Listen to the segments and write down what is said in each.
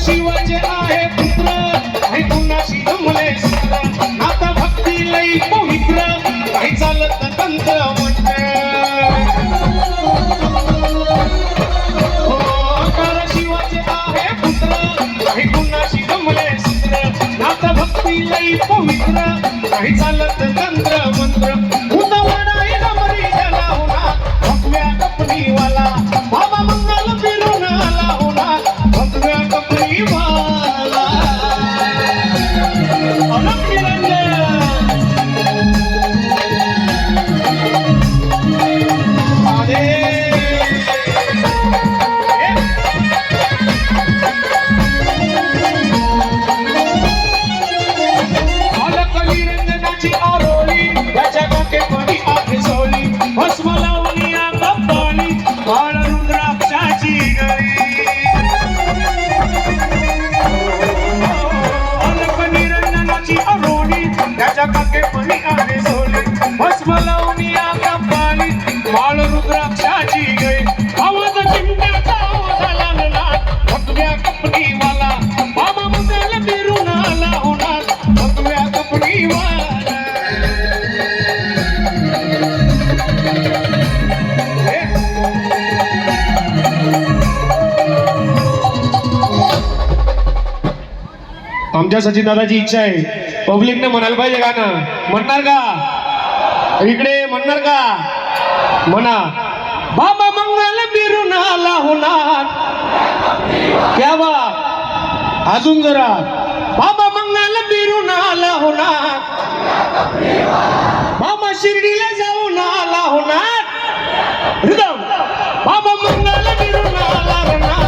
शिवाचे आहे पुत्र. काही कुणाशी जमले आता भक्ती लई पवित्र. काही चालत तंत्र हो, शिवाचे आहे पुत्र. काही कुणाशी जमले भक्ती लई पवित्र. काही चालत तंत्र मंत्र उतवणाई गमरी जला होणार भगव्या कपडीवाला भस्म लावणी अंगात पाणी बाळ रुद्राक्षाची गळी रुद्राक्षाची आवाज चिमट्याचा ना भगव्या कपडीवाला बाबा फिरून आला होणार. भगव्या कपडीवाला. आमच्या सचिन दादाची इच्छा आहे. पब्लिकने म्हणायला पाहिजे गाणं. म्हणणार का? इकडे म्हणणार का? म्हणा बाबा मंगल बिरून आला होणार. क्या बा अजून जरा. बाबा मंगल बिरून आला होणार. बाबा शिर्डीला जाऊन आला होणार. हृदय. बाबा मंगल बिरून आला होणार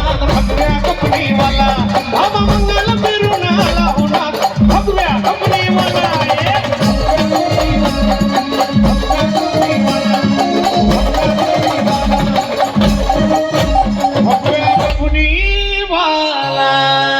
कपडीवाला. भगव्या कपडीवाला